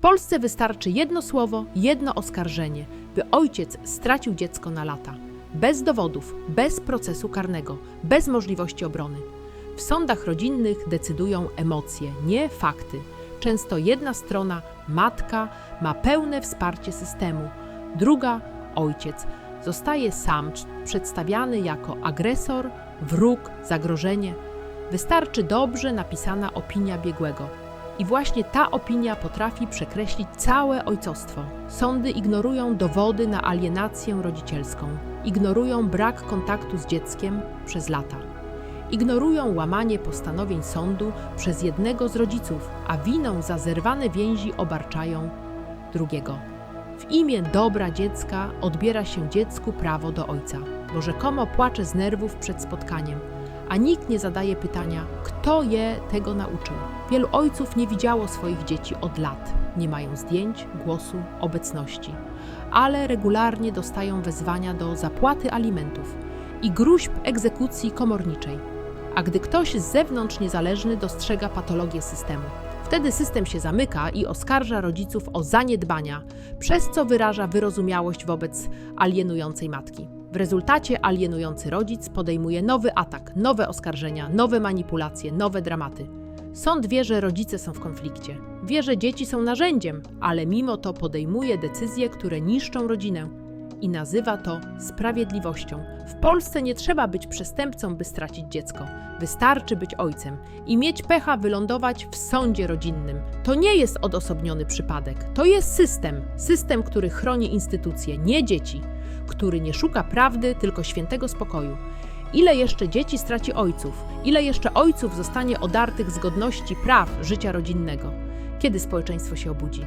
Polsce wystarczy jedno słowo, jedno oskarżenie, by ojciec stracił dziecko na lata. Bez dowodów, bez procesu karnego, bez możliwości obrony. W sądach rodzinnych decydują emocje, nie fakty. Często jedna strona, matka, ma pełne wsparcie systemu, druga, ojciec, zostaje sam przedstawiany jako agresor, wróg, zagrożenie. Wystarczy dobrze napisana opinia biegłego. I właśnie ta opinia potrafi przekreślić całe ojcostwo. Sądy ignorują dowody na alienację rodzicielską, ignorują brak kontaktu z dzieckiem przez lata. Ignorują łamanie postanowień sądu przez jednego z rodziców, a winą za zerwane więzi obarczają drugiego. W imię dobra dziecka odbiera się dziecku prawo do ojca, bo rzekomo płacze z nerwów przed spotkaniem, a nikt nie zadaje pytania, kto je tego nauczył. Wielu ojców nie widziało swoich dzieci od lat, nie mają zdjęć, głosu, obecności, ale regularnie dostają wezwania do zapłaty alimentów i gruźb egzekucji komorniczej. A gdy ktoś z zewnątrz niezależny dostrzega patologię systemu, wtedy system się zamyka i oskarża rodziców o zaniedbania, przez co wyraża wyrozumiałość wobec alienującej matki. W rezultacie alienujący rodzic podejmuje nowy atak, nowe oskarżenia, nowe manipulacje, nowe dramaty. Sąd wie, że rodzice są w konflikcie, wie, że dzieci są narzędziem, ale mimo to podejmuje decyzje, które niszczą rodzinę i nazywa to sprawiedliwością. W Polsce nie trzeba być przestępcą, by stracić dziecko. Wystarczy być ojcem i mieć pecha wylądować w sądzie rodzinnym. To nie jest odosobniony przypadek, to jest system. System, który chroni instytucje, nie dzieci, który nie szuka prawdy, tylko świętego spokoju. Ile jeszcze dzieci straci ojców? Ile jeszcze ojców zostanie odartych z godności praw życia rodzinnego? Kiedy społeczeństwo się obudzi?